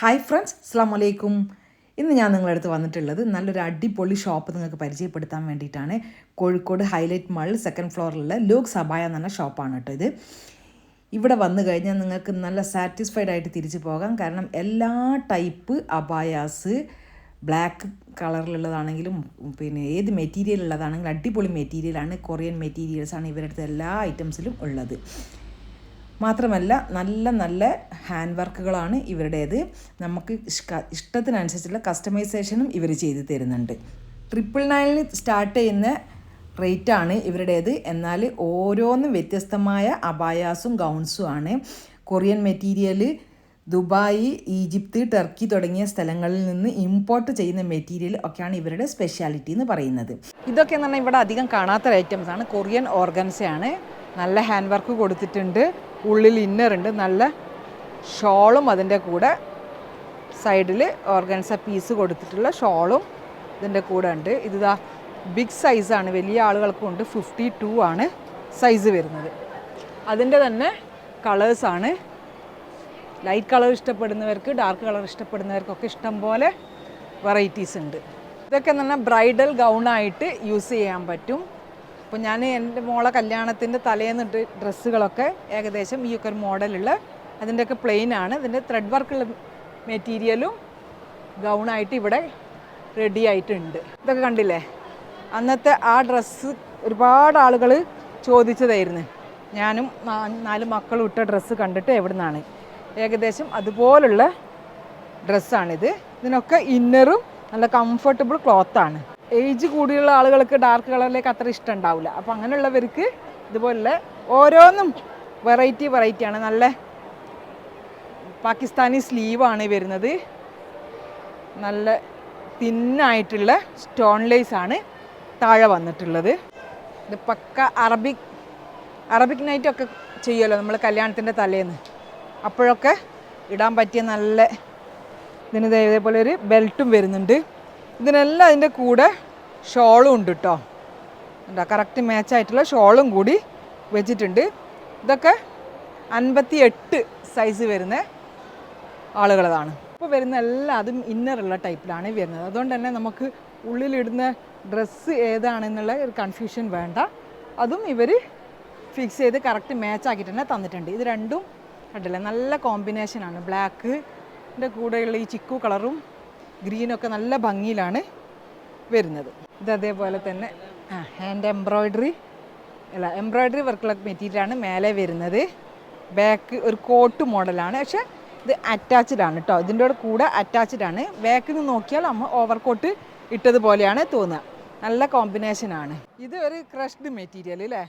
Hi friends അസ്സാം വലൈക്കും ഇന്ന് ഞാൻ നിങ്ങളുടെ അടുത്ത് വന്നിട്ടുള്ളത് നല്ലൊരു അടിപൊളി ഷോപ്പ് നിങ്ങൾക്ക് പരിചയപ്പെടുത്താൻ വേണ്ടിയിട്ടാണ്. കോഴിക്കോട് ഹൈലൈറ്റ് മാൾ സെക്കൻഡ് ഫ്ലോറിലുള്ള ലോക് സബായ എന്ന് പറഞ്ഞ ഷോപ്പാണ് കേട്ടോ ഇത്. ഇവിടെ വന്നു കഴിഞ്ഞാൽ നിങ്ങൾക്ക് നല്ല സാറ്റിസ്ഫൈഡ് ആയിട്ട് തിരിച്ചു പോകാം. കാരണം എല്ലാ ടൈപ്പ് അബായാസ് ബ്ലാക്ക് കളറിലുള്ളതാണെങ്കിലും പിന്നെ ഏത് മെറ്റീരിയൽ ഉള്ളതാണെങ്കിലും അടിപൊളി മെറ്റീരിയലാണ് കൊറിയൻ മെറ്റീരിയൽസാണ് ഇവരുടെ എല്ലാ ഐറ്റംസിലും ഉള്ളത്. മാത്രമല്ല നല്ല നല്ല ഹാൻഡ് വർക്കുകളാണ് ഇവരുടേത്. നമുക്ക് ഇഷ്ടത്തിനനുസരിച്ചുള്ള കസ്റ്റമൈസേഷനും ഇവർ ചെയ്തു തരുന്നുണ്ട്. ട്രിപ്പിൾ നയനിൽ സ്റ്റാർട്ട് ചെയ്യുന്ന റേറ്റാണ് ഇവരുടേത്. എന്നാൽ ഓരോന്നും വ്യത്യസ്തമായ അബായാസും ഗൗൺസും ആണ്. Korean material Dubai Egypt Turkey തുടങ്ങിയ സ്ഥലങ്ങളിൽ നിന്ന് ഇമ്പോർട്ട് ചെയ്യുന്ന മെറ്റീരിയൽ ഒക്കെയാണ് ഇവരുടെ സ്പെഷ്യാലിറ്റി എന്ന് പറയുന്നത്. ഇതൊക്കെ എന്ന് പറഞ്ഞാൽ ഇവിടെ അധികം കാണാത്ത ഐറ്റംസ് ആണ്. കൊറിയൻ ഓർഗൻസയാണ് നല്ല ഹാൻഡ് വർക്ക് കൊടുത്തിട്ടുണ്ട്. ഉള്ളിൽ ഇന്നർ ഉണ്ട്. നല്ല ഷോളും അതിന്റെ കൂടെ സൈഡിൽ ഓർഗൻസ പീസ് കൊടുത്തിട്ടുള്ള ഷോളും ഇതിന്റെ കൂടെ ഉണ്ട്. ഇതാ ബിഗ് സൈസാണ് വലിയ ആളുകൾക്കും ഉണ്ട്. ഫിഫ്റ്റി ടു ആണ് സൈസ് വരുന്നത്. അതിന്റെ തന്നെ കളേഴ്സാണ് ലൈറ്റ് കളർ ഇഷ്ടപ്പെടുന്നവർക്ക് ഡാർക്ക് കളർ ഇഷ്ടപ്പെടുന്നവർക്കൊക്കെ ഇഷ്ടം പോലെ വെറൈറ്റീസ് ഉണ്ട്. ഇതൊക്കെ എന്ന് പറഞ്ഞാൽ ബ്രൈഡൽ ഗൗണായിട്ട് യൂസ് ചെയ്യാൻ പറ്റും. അപ്പോൾ ഞാൻ എന്റെ മോളെ കല്യാണത്തിന്റെ തലേന്നിട്ട് ഡ്രസ്സുകളൊക്കെ ഏകദേശം ഈ ഒക്കെ ഒരു മോഡലുള്ള അതിന്റെയൊക്കെ പ്ലെയിൻ ആണ്. ഇതിന്റെ ത്രെഡ് വർക്കുള്ള മെറ്റീരിയലും ഗൗണായിട്ട് ഇവിടെ റെഡി ആയിട്ടുണ്ട്. ഇതൊക്കെ കണ്ടില്ലേ? അന്നത്തെ ആ ഡ്രസ്സ് ഒരുപാട് ആളുകൾ ചോദിച്ചതായിരുന്നു. ഞാനും നാല് മക്കളും ഇട്ട ഡ്രസ്സ് കണ്ടിട്ട് എവിടെ നിന്നാണ് ഏകദേശം അതുപോലുള്ള ഡ്രസ്സാണിത് ഇതിനൊക്കെ ഇന്നറും നല്ല കംഫർട്ടബിൾ ക്ലോത്താണ് ഏജ് കൂടിയുള്ള ആളുകൾക്ക് ഡാർക്ക് കളറിലേക്ക് അത്ര ഇഷ്ടം ഉണ്ടാവില്ല. അപ്പോൾ അങ്ങനെയുള്ളവർക്ക് ഇതുപോലെ ഓരോന്നും വെറൈറ്റി വെറൈറ്റിയാണ് നല്ല പാകിസ്ഥാനി സ്ലീവാണ് വരുന്നത്. നല്ല തിന്നായിട്ടുള്ള സ്റ്റോൺ ലേസ് ആണ് താഴെ വന്നിട്ടുള്ളത്. ഇത് പക്ക അറബിക് അറബിക് നൈറ്റ് ഒക്കെ ചെയ്യുമല്ലോ നമ്മൾ കല്യാണത്തിന്റെ തലേന്ന്. അപ്പോഴൊക്കെ ഇടാൻ പറ്റിയ നല്ല ഇതിന് ഇതേപോലെ ഒരു ബെൽറ്റും വരുന്നുണ്ട്. ഇതിനെല്ലാം അതിന്റെ കൂടെ ഷോളും ഉണ്ട് കേട്ടോ എന്താ കറക്റ്റ് മാച്ചായിട്ടുള്ള ഷോളും കൂടി വെച്ചിട്ടുണ്ട്. ഇതൊക്കെ അൻപത്തി എട്ട് സൈസ് വരുന്ന ആളുകളതാണ്. ഇപ്പോൾ വരുന്ന എല്ലാം അതും ഇന്നറുള്ള ടൈപ്പിലാണ് വരുന്നത്. അതുകൊണ്ട് തന്നെ നമുക്ക് ഉള്ളിലിടുന്ന ഡ്രസ്സ് ഏതാണെന്നുള്ള ഒരു കൺഫ്യൂഷൻ വേണ്ട. അതും ഇവർ ഫിക്സ് ചെയ്ത് കറക്റ്റ് മാച്ച് ആക്കിയിട്ട് തന്നെ തന്നിട്ടുണ്ട്. ഇത് രണ്ടും കണ്ടില്ല? നല്ല കോമ്പിനേഷനാണ് ബ്ലാക്ക് കൂടെയുള്ള ഈ ചിക്കു കളറും ഗ്രീനൊക്കെ നല്ല ഭംഗിയിലാണ്. വരുന്നത്. ഇത് അതേപോലെ തന്നെ ആ ഹാൻഡ് എംബ്രോയ്ഡറി അല്ല എംബ്രോയ്ഡറി വർക്കുള്ള മെറ്റീരിയലാണ് മേലെ വരുന്നത്. ബാക്ക് ഒരു കോട്ട് മോഡലാണ് പക്ഷേ ഇത് അറ്റാച്ച്ഡ് ആണ് കേട്ടോ ഇതിന്റെ കൂടെ അറ്റാച്ച്ഡ് ആണ്. ബാക്കിൽ നിന്ന് നോക്കിയാൽ നമ്മൾ ഓവർ കോട്ട് ഇട്ടതുപോലെയാണ് തോന്നുക. നല്ല കോമ്പിനേഷൻ ആണ്. ഇത് ഒരു ക്രഷ്ഡ് മെറ്റീരിയൽ അല്ലേ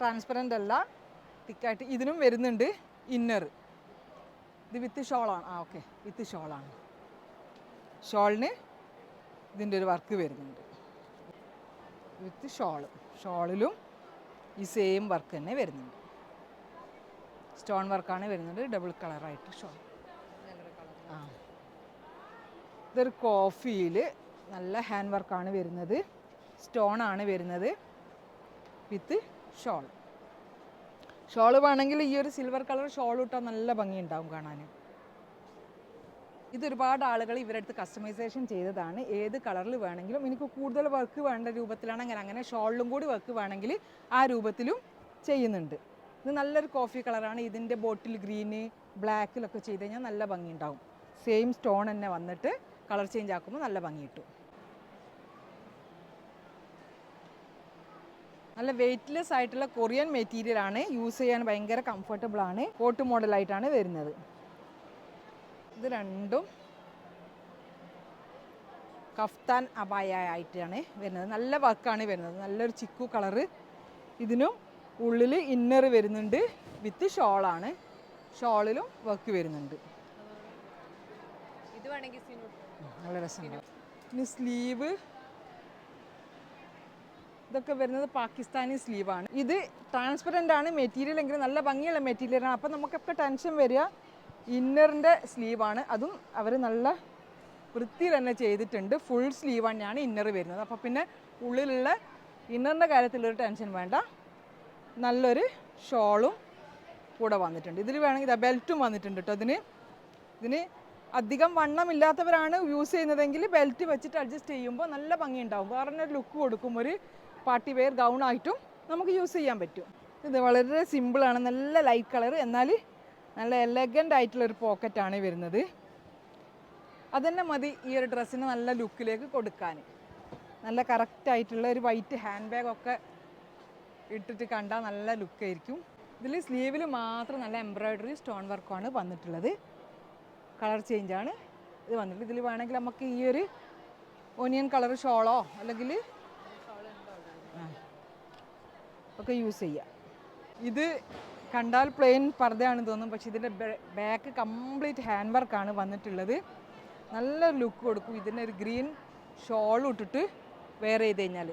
ട്രാൻസ്പെറന്റ് അല്ല. തിക്കായിട്ട് ഇതിനും വരുന്നുണ്ട്. ഇന്നർ ഇത് വിത്ത് ഷോളാണ് ആ ഓക്കെ വിത്ത് ഷോളാണ് ഷോളിന് ഇതിന്റെ ഒരു വർക്ക് വരുന്നുണ്ട്. വിത്ത് ഷോൾ ഷോളിലും ഈ സെയിം വർക്ക് തന്നെ വരുന്നുണ്ട്. സ്റ്റോൺ വർക്കാണ് വരുന്നത്. ഡബിൾ കളറായിട്ട് ഷോൾ ആ. ഇതൊരു കോഫിയിൽ നല്ല ഹാൻഡ് വർക്കാണ് വരുന്നത്. സ്റ്റോൺ ആണ് വരുന്നത്. വിത്ത് ഷോൾ ഷോൾ വേണമെങ്കിൽ ഈ ഒരു സിൽവർ കളർ ഷോൾ ഇട്ടാൽ നല്ല ഭംഗിയുണ്ടാവും കാണാൻ ഇത് ഒരുപാട് ആളുകൾ ഇവരടുത്ത് കസ്റ്റമൈസേഷൻ ചെയ്തതാണ്. ഏത് കളറിൽ വേണമെങ്കിലും എനിക്ക് കൂടുതൽ വർക്ക് വേണ്ട രൂപത്തിലാണെങ്കിൽ അങ്ങനെ ഷോളിലും കൂടി വർക്ക് വേണമെങ്കിൽ ആ രൂപത്തിലും ചെയ്യുന്നുണ്ട്. ഇത് നല്ലൊരു കോഫി കളറാണ് ഇതിന്റെ ബോട്ടിൽ ഗ്രീന് ബ്ലാക്കിലൊക്കെ ചെയ്ത് കഴിഞ്ഞാൽ നല്ല ഭംഗി ഉണ്ടാവും സെയിം സ്റ്റോൺ തന്നെ വന്നിട്ട് കളർ ചേഞ്ച് ആക്കുമ്പോൾ നല്ല ഭംഗി കിട്ടും. നല്ല വെയ്റ്റ്ലെസ് ആയിട്ടുള്ള കൊറിയൻ മെറ്റീരിയൽ ആണ്. യൂസ് ചെയ്യാൻ ഭയങ്കര കംഫർട്ടബിൾ ആണ്. കോട്ട് മോഡലായിട്ടാണ് വരുന്നത്. ഇത് രണ്ടും കഫ്താൻ അബായ ആയിട്ടാണ് വരുന്നത്. നല്ല വർക്കാണ് വരുന്നത്. നല്ലൊരു ചിക്കു കളറ് ഇതിനും ഉള്ളിൽ ഇന്നർ വരുന്നുണ്ട്. വിത്ത് ഷോളാണ് ഷോളിലും വർക്ക് വരുന്നുണ്ട്. നല്ല രസമുണ്ട്. ഇനി സ്ലീവ് ഇതൊക്കെ വരുന്നത് പാകിസ്ഥാനി സ്ലീവാണ് ഇത് ട്രാൻസ്പെറന്റ് ആണ്. മെറ്റീരിയൽ എങ്കിലും നല്ല ഭംഗിയുള്ള മെറ്റീരിയലാണ് അപ്പം നമുക്കൊക്കെ ടെൻഷൻ വരിക. ഇന്നറിന്റെ സ്ലീവാണ്. അതും അവർ നല്ല വൃത്തി തന്നെ ചെയ്തിട്ടുണ്ട്. ഫുൾ സ്ലീവ് തന്നെയാണ് ഇന്നർ വരുന്നത്. അപ്പോൾ പിന്നെ ഉള്ളിലുള്ള ഇന്നറിന്റെ കാര്യത്തിലൊരു ടെൻഷൻ വേണ്ട. നല്ലൊരു ഷോളും കൂടെ വന്നിട്ടുണ്ട്. ഇതിൽ വേണമെങ്കിൽ ഇതാ ബെൽറ്റും വന്നിട്ടുണ്ട് കേട്ടോ ഇതിന്. ഇതിന് അധികം വണ്ണമില്ലാത്തവരാണ് യൂസ് ചെയ്യുന്നതെങ്കിൽ ബെൽറ്റ് വെച്ചിട്ട് അഡ്ജസ്റ്റ് ചെയ്യുമ്പോൾ നല്ല ഭംഗിയുണ്ടാവും. വേറെ ഒരു ലുക്ക് കൊടുക്കും. ഒരു പാർട്ടി വെയർ ഗൗൺ ആയിട്ടും നമുക്ക് യൂസ് ചെയ്യാൻ പറ്റും. ഇത് വളരെ സിമ്പിളാണ്. നല്ല ലൈറ്റ് കളർ എന്നാൽ നല്ല എലഗന്റ് ആയിട്ടുള്ള ഒരു പോക്കറ്റാണ് വരുന്നത്. അതന്നെ മതി ഈ ഒരു ഡ്രസ്സിന് നല്ല ലുക്കിലേക്ക് കൊടുക്കാൻ നല്ല കറക്റ്റ് ആയിട്ടുള്ള ഒരു വൈറ്റ് ഹാൻഡ് ബാഗൊക്കെ ഇട്ടിട്ട് കണ്ടാൽ നല്ല ലുക്കായിരിക്കും ഇതിൽ സ്ലീവിൽ മാത്രം നല്ല എംബ്രോയ്ഡറി സ്റ്റോൺ വർക്കാണ് വന്നിട്ടുള്ളത്. കളർ ചേഞ്ചാണ് ഇത് വന്നിട്ട്. ഇതിൽ വേണമെങ്കിൽ നമുക്ക് ഈ ഒരു ഒനിയൻ കളർ ഷോളോ അല്ലെങ്കിൽ ഒക്കെ യൂസ് ചെയ്യാം. ഇത് കണ്ടാൽ പ്ലെയിൻ പർദ്ദയാണ് തോന്നും. പക്ഷേ ഇതിന്റെ ബാക്ക് കംപ്ലീറ്റ് ഹാൻഡ് വർക്കാണ് വന്നിട്ടുള്ളത്. നല്ല ലുക്ക് കൊടുക്കും. ഇതിന്റെ ഒരു ഗ്രീൻ ഷോൾ ഇട്ടിട്ട് വെയർ ചെയ്ത് കഴിഞ്ഞാൽ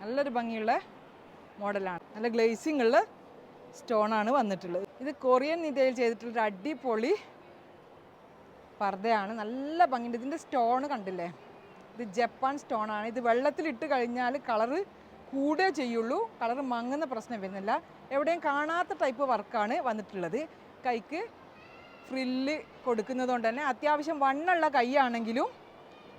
നല്ലൊരു ഭംഗിയുള്ള മോഡലാണ് നല്ല ഗ്ലേസിംഗ് ഉള്ള സ്റ്റോണാണ് വന്നിട്ടുള്ളത്. ഇത് കൊറിയൻ നിതയിൽ ചെയ്തിട്ടുള്ളൊരു അടിപൊളി പർദ്ദയാണ്. നല്ല ഭംഗിയുണ്ട്. ഇതിന്റെ സ്റ്റോൺ കണ്ടില്ലേ? ഇത് ജപ്പാൻ സ്റ്റോണാണ് ഇത് വെള്ളത്തിലിട്ട് കഴിഞ്ഞാൽ കളറ് കൂടേ ചെയ്യുള്ളൂ. കളർ മങ്ങുന്ന പ്രശ്നം വരുന്നില്ല. എവിടെയും കാണാത്ത ടൈപ്പ് വർക്കാണ് വന്നിട്ടുള്ളത്. കൈക്ക് ഫ്രില്ല് കൊടുക്കുന്നത് കൊണ്ട് തന്നെ അത്യാവശ്യം വണ്ണുള്ള കൈയാണെങ്കിലും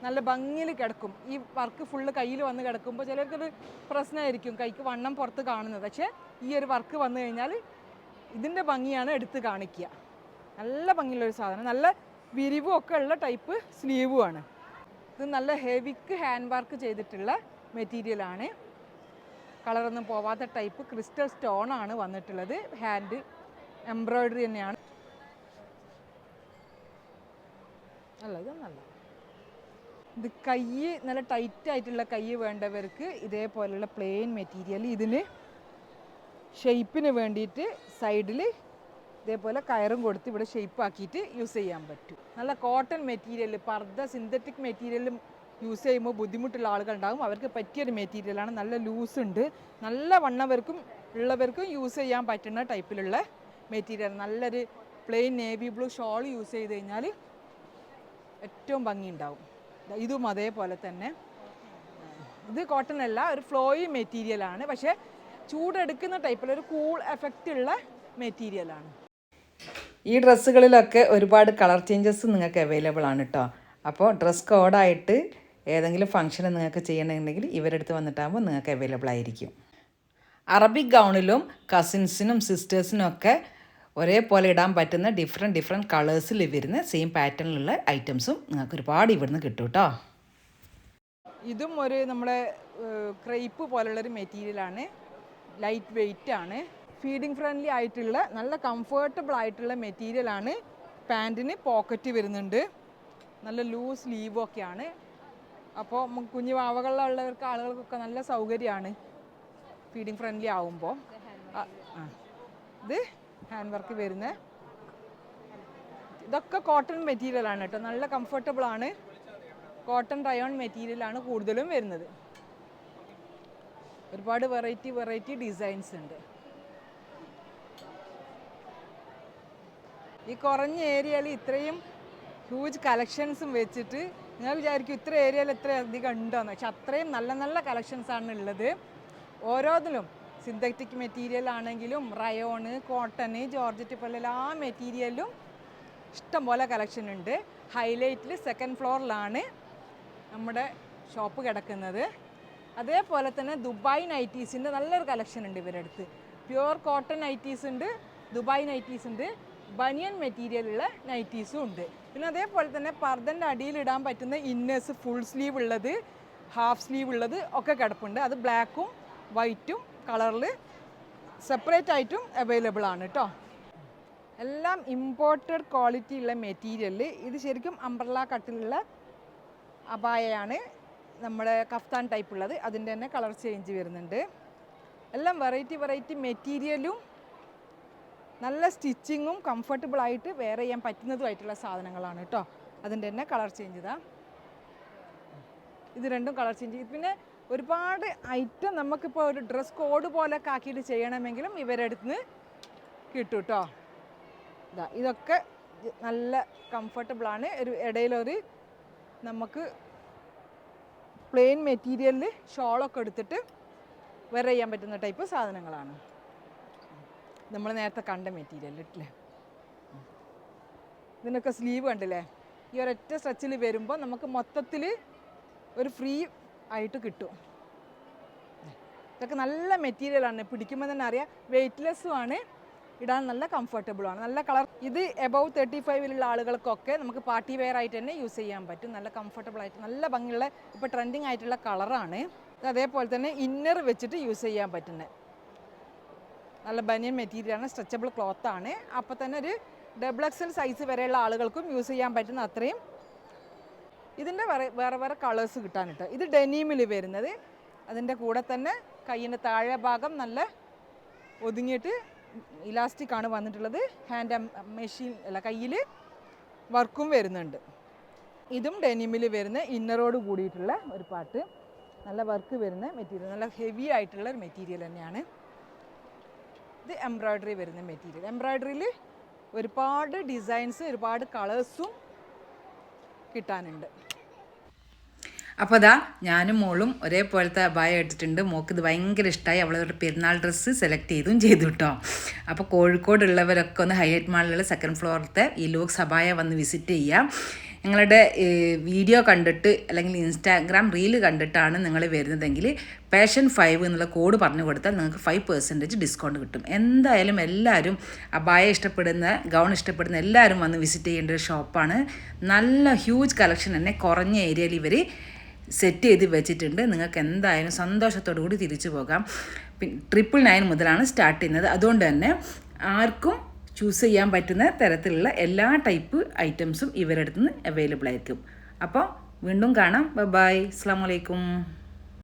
നല്ല ഭംഗിയിൽ കിടക്കും. ഈ വർക്ക് ഫുള്ള് കയ്യിൽ വന്ന് കിടക്കുമ്പോൾ ചിലർക്കൊരു പ്രശ്നമായിരിക്കും കൈക്ക് വണ്ണം പുറത്ത് കാണുന്നത്. പക്ഷേ ഈ ഒരു വർക്ക് വന്നു കഴിഞ്ഞാൽ ഇതിന്റെ ഭംഗിയാണ് എടുത്ത് കാണിക്കുക. നല്ല ഭംഗിയുള്ളൊരു സാധനം. നല്ല വിരിവും ഒക്കെ ഉള്ള ടൈപ്പ് സ്ലീവുമാണ് ഇത് നല്ല ഹെവിക്ക് ഹാൻഡ് വർക്ക് ചെയ്തിട്ടുള്ള മെറ്റീരിയലാണ് കളറൊന്നും പോവാത്ത ടൈപ്പ് ക്രിസ്റ്റൽ സ്റ്റോൺ ആണ് വന്നിട്ടുള്ളത്. ഹാൻഡ് എംബ്രോയിഡറി തന്നെയാണ്. അല്ല ഇത് നല്ല ഇത് കൈ നല്ല ടൈറ്റ് ആയിട്ടുള്ള കൈ വേണ്ടവർക്ക് ഇതേപോലെയുള്ള പ്ലെയിൻ മെറ്റീരിയൽ ഇതിന് ഷെയ്പ്പിന് വേണ്ടിയിട്ട് സൈഡിൽ ഇതേപോലെ കയറും കൊടുത്ത് ഇവിടെ ഷെയ്പ്പ് ആക്കിയിട്ട് യൂസ് ചെയ്യാൻ പറ്റും. നല്ല കോട്ടൺ മെറ്റീരിയൽ പർദ്ദ സിന്തറ്റിക് മെറ്റീരിയലും യൂസ് ചെയ്യുമ്പോൾ ബുദ്ധിമുട്ടുള്ള ആളുകളുണ്ടാകും. അവർക്ക് പറ്റിയൊരു മെറ്റീരിയലാണ് നല്ല ലൂസ് ഉണ്ട്. നല്ല വണ്ണവർക്കും ഉള്ളവർക്കും യൂസ് ചെയ്യാൻ പറ്റുന്ന ടൈപ്പിലുള്ള മെറ്റീരിയൽ നല്ലൊരു plain navy blue shawl use ചെയ്ത് കഴിഞ്ഞാൽ ഏറ്റവും ഭംഗിയുണ്ടാവും. ഇതും അതേപോലെ തന്നെ. ഇത് കോട്ടൺ അല്ല ഒരു ഫ്ലോയി മെറ്റീരിയലാണ് പക്ഷേ ചൂടെടുക്കുന്ന ടൈപ്പിൽ ഒരു കൂൾ എഫക്റ്റ് ഉള്ള മെറ്റീരിയലാണ് ഈ ഡ്രസ്സുകളിലൊക്കെ ഒരുപാട് കളർ ചേഞ്ചസ് നിങ്ങൾക്ക് അവൈലബിൾ ആണ് കേട്ടോ അപ്പോൾ ഡ്രസ് കോഡായിട്ട് ഏതെങ്കിലും ഫംഗ്ഷന് നിങ്ങൾക്ക് ചെയ്യണമെന്നുണ്ടെങ്കിൽ ഇവരെടുത്ത് വന്നിട്ടാകുമ്പോൾ നിങ്ങൾക്ക് അവൈലബിൾ ആയിരിക്കും. അറബിക് ഗൗണിലും കസിൻസിനും സിസ്റ്റേഴ്സിനും ഒക്കെ ഒരേപോലെ ഇടാൻ പറ്റുന്ന ഡിഫറെന്റ് ഡിഫറെന്റ് കളേഴ്സിൽ വരുന്ന സെയിം പാറ്റേണിലുള്ള ഐറ്റംസും നിങ്ങൾക്ക് ഒരുപാട് ഇവിടുന്ന് കിട്ടും കേട്ടോ ഇതും ഒരു നമ്മുടെ ക്രൈപ്പ് പോലുള്ളൊരു മെറ്റീരിയലാണ് ലൈറ്റ് വെയിറ്റ് ആണ്. ഫീഡിങ് ഫ്രണ്ട്ലി ആയിട്ടുള്ള നല്ല കംഫർട്ടബിൾ ആയിട്ടുള്ള മെറ്റീരിയലാണ് പാന്റിന് പോക്കറ്റ് വരുന്നുണ്ട്. നല്ല ലൂസ് സ്ലീവൊക്കെയാണ് അപ്പോൾ കുഞ്ഞു വാവകളിലുള്ളവർക്ക് ആളുകൾക്കൊക്കെ നല്ല സൗകര്യമാണ്. ഫീഡിങ് ഫ്രണ്ട്ലി ആവുമ്പോൾ. ഇത് ഹാൻഡ് വർക്ക് വരുന്ന. ഇതൊക്കെ കോട്ടൺ മെറ്റീരിയലാണ് കേട്ടോ. നല്ല കംഫർട്ടബിൾ ആണ്. കോട്ടൺ റയോൺ മെറ്റീരിയലാണ് കൂടുതലും വരുന്നത്. ഒരുപാട് വെറൈറ്റി വെറൈറ്റി ഡിസൈൻസ് ഉണ്ട്. ഈ കുറഞ്ഞ ഏരിയയിൽ ഇത്രയും ഹ്യൂജ് കളക്ഷൻസും വെച്ചിട്ട് നിങ്ങൾ വിചാരിക്കും ഇത്ര ഏരിയയിൽ ഇത്ര അധികം ഉണ്ടോയെന്ന് പക്ഷെ അത്രയും നല്ല നല്ല കളക്ഷൻസ് ആണ് ഉള്ളത്. ഓരോന്നിലും സിന്തറ്റിക് മെറ്റീരിയൽ ആണെങ്കിലും റയോണ് കോട്ടണ് ജോർജറ്റ് പോലെ എല്ലാ മെറ്റീരിയലും ഇഷ്ടംപോലെ കളക്ഷൻ ഉണ്ട്. ഹൈലൈറ്റിൽ സെക്കൻഡ് ഫ്ലോറിലാണ് നമ്മുടെ ഷോപ്പ് കിടക്കുന്നത്. അതേപോലെ തന്നെ ദുബായ് നൈറ്റീസിന്റെ നല്ലൊരു കളക്ഷൻ ഉണ്ട് ഇവരുടെ അടുത്ത്. പ്യുവർ കോട്ടൺ നൈറ്റീസ് ഉണ്ട് ദുബായ് നൈറ്റീസ് ഉണ്ട്. ബനിയൻ മെറ്റീരിയലുള്ള നൈറ്റീസും ഉണ്ട്. പിന്നെ അതേപോലെ തന്നെ പർദ്ദന്റെ അടിയിൽ ഇടാൻ പറ്റുന്ന ഇന്നേഴ്സ് ഫുൾ സ്ലീവ് ഉള്ളത് ഹാഫ് സ്ലീവ് ഉള്ളത് ഒക്കെ കിടപ്പുണ്ട്. അത് ബ്ലാക്കും വൈറ്റും കളറിൽ സെപ്പറേറ്റ് ആയിട്ടും അവൈലബിൾ ആണ് കേട്ടോ എല്ലാം ഇമ്പോർട്ടഡ് ക്വാളിറ്റി ഉള്ള മെറ്റീരിയൽ ഇത് ശരിക്കും അംബ്രല കട്ടിലുള്ള അബായയാണ് നമ്മുടെ കഫ്താൻ ടൈപ്പ് ഉള്ളത്. അതിന്റെ തന്നെ കളർ ചേഞ്ച് വരുന്നുണ്ട്. എല്ലാം വെറൈറ്റി വെറൈറ്റി മെറ്റീരിയലും നല്ല സ്റ്റിച്ചിങ്ങും കംഫർട്ടബിൾ ആയിട്ട് വെയർ ചെയ്യാൻ പറ്റുന്നതുമായിട്ടുള്ള സാധനങ്ങളാണ് കേട്ടോ അതിന്റെ തന്നെ കളർ ചേഞ്ച് ഇതാ. ഇത് രണ്ടും കളർ ചേഞ്ച് പിന്നെ ഒരുപാട് ഐറ്റം നമുക്കിപ്പോൾ ഒരു ഡ്രസ് കോഡ് പോലെ ആക്കിയിട്ട് ചെയ്യണമെങ്കിലും ഇവരുടെ അടുത്ത് നിന്ന് കിട്ടും കേട്ടോ ഇതാ ഇതൊക്കെ നല്ല കംഫർട്ടബിളാണ് ഒരു ഇടയിലൊരു നമുക്ക് പ്ലെയിൻ മെറ്റീരിയലിൽ ഷോളൊക്കെ എടുത്തിട്ട് വെയർ ചെയ്യാൻ പറ്റുന്ന ടൈപ്പ് സാധനങ്ങളാണ്. നമ്മൾ നേരത്തെ കണ്ട മെറ്റീരിയൽ ഇട്ടില്ലേ ഇതിനൊക്കെ സ്ലീവ് കണ്ടില്ലേ? ഈ ഒരൊറ്റ സ്ട്രെച്ചിൽ വരുമ്പോൾ നമുക്ക് മൊത്തത്തിൽ ഒരു ഫ്രീ ആയിട്ട് കിട്ടും. ഇതൊക്കെ നല്ല മെറ്റീരിയലാണ് പിടിക്കുമ്പോൾ തന്നെ അറിയാം വെയ്റ്റ്ലെസ്സും ആണ്. ഇടാൻ നല്ല കംഫർട്ടബിൾ ആണ്. നല്ല കളർ ഇത് എബവ് തേർട്ടി ഫൈവിലുള്ള ആളുകൾക്കൊക്കെ നമുക്ക് പാർട്ടി വെയർ ആയിട്ട് തന്നെ യൂസ് ചെയ്യാൻ പറ്റും. നല്ല കംഫർട്ടബിൾ ആയിട്ട് നല്ല ഭംഗിയുള്ള ഇപ്പോൾ ട്രെൻഡിങ് ആയിട്ടുള്ള കളറാണ് അതേപോലെ തന്നെ ഇന്നർ വെച്ചിട്ട് യൂസ് ചെയ്യാൻ പറ്റുന്നത് നല്ല ബനിയൻ മെറ്റീരിയലാണ് സ്ട്രെച്ചബിൾ ക്ലോത്ത് ആണ്. അപ്പോൾ തന്നെ ഒരു ഡബിൾ എക്സൽ സൈസ് വരെയുള്ള ആളുകൾക്കും യൂസ് ചെയ്യാൻ പറ്റുന്ന അത്രയും ഇതിന്റെ വേറെ വേറെ വേറെ കളേഴ്സ് കിട്ടാനിട്ട് ഇത് ഡെനീമിൽ വരുന്നത്. അതിന്റെ കൂടെ തന്നെ കയ്യിന്റെ താഴെ ഭാഗം നല്ല ഒതുങ്ങിയിട്ട് ഇലാസ്റ്റിക് ആണ് വന്നിട്ടുള്ളത്. ഹാൻഡ് മെഷീൻ അല്ല കയ്യിൽ വർക്കും വരുന്നുണ്ട്. ഇതും ഡെനിമിൽ വരുന്ന ഇന്നറോട് കൂടിയിട്ടുള്ള ഒരു പാട്ട് നല്ല വർക്ക് വരുന്ന മെറ്റീരിയൽ നല്ല ഹെവി ആയിട്ടുള്ള ഒരു മെറ്റീരിയൽ തന്നെയാണ്. ഇത് എംബ്രോയ്ഡറി വരുന്ന മെറ്റീരിയൽ എംബ്രോയ്ഡറിയിൽ ഒരുപാട് ഡിസൈൻസ് ഒരുപാട് കളേഴ്സും കിട്ടാനുണ്ട്. അപ്പോൾ അതാ ഞാനും മോളും ഒരേപോലത്തെ അബായ എടുത്തിട്ടുണ്ട് മോക്ക് ഇത് ഭയങ്കര ഇഷ്ടമായി അവളൊരു പെരുന്നാൾ ഡ്രസ്സ് സെലക്ട് ചെയ്തും ചെയ്തു കേട്ടോ അപ്പോൾ കോഴിക്കോടുള്ളവരൊക്കെ ഒന്ന് ഹൈലൈറ്റ് മാളിലുള്ള സെക്കൻഡ് ഫ്ലോറിലത്തെ ഈ ലൂക്സ് അബായ വന്ന് വിസിറ്റ് ചെയ്യാം. ഞങ്ങളുടെ വീഡിയോ കണ്ടിട്ട് അല്ലെങ്കിൽ ഇൻസ്റ്റാഗ്രാം റീൽ കണ്ടിട്ടാണ് നിങ്ങൾ വരുന്നതെങ്കിൽ പാഷൻ ഫൈവ് എന്നുള്ള കോഡ് പറഞ്ഞു കൊടുത്താൽ നിങ്ങൾക്ക് ഫൈവ് പെർസെന്റേജ് ഡിസ്കൗണ്ട് കിട്ടും. എന്തായാലും എല്ലാവരും അബായ ഇഷ്ടപ്പെടുന്ന ഗൗൺ ഇഷ്ടപ്പെടുന്ന എല്ലാവരും വന്ന് വിസിറ്റ് ചെയ്യേണ്ട ഒരു ഷോപ്പാണ്. നല്ല ഹ്യൂജ് കളക്ഷൻ തന്നെ കുറഞ്ഞ ഏരിയയിൽ ഇവർ സെറ്റ് ചെയ്ത് വെച്ചിട്ടുണ്ട്. നിങ്ങൾക്ക് എന്തായാലും സന്തോഷത്തോടു കൂടി തിരിച്ചു പോകാം. പിന്നെ ട്രിപ്പിൾ നയൻ മുതലാണ് സ്റ്റാർട്ട് ചെയ്യുന്നത്. അതുകൊണ്ട് തന്നെ ആർക്കും ചൂസ് ചെയ്യാൻ പറ്റുന്ന തരത്തിലുള്ള എല്ലാ ടൈപ്പ് ഐറ്റംസും ഇവരുടെ നിന്ന് അവൈലബിൾ ആയിരിക്കും. അപ്പോൾ വീണ്ടും കാണാം. ബൈ അസ്സാം വലൈക്കും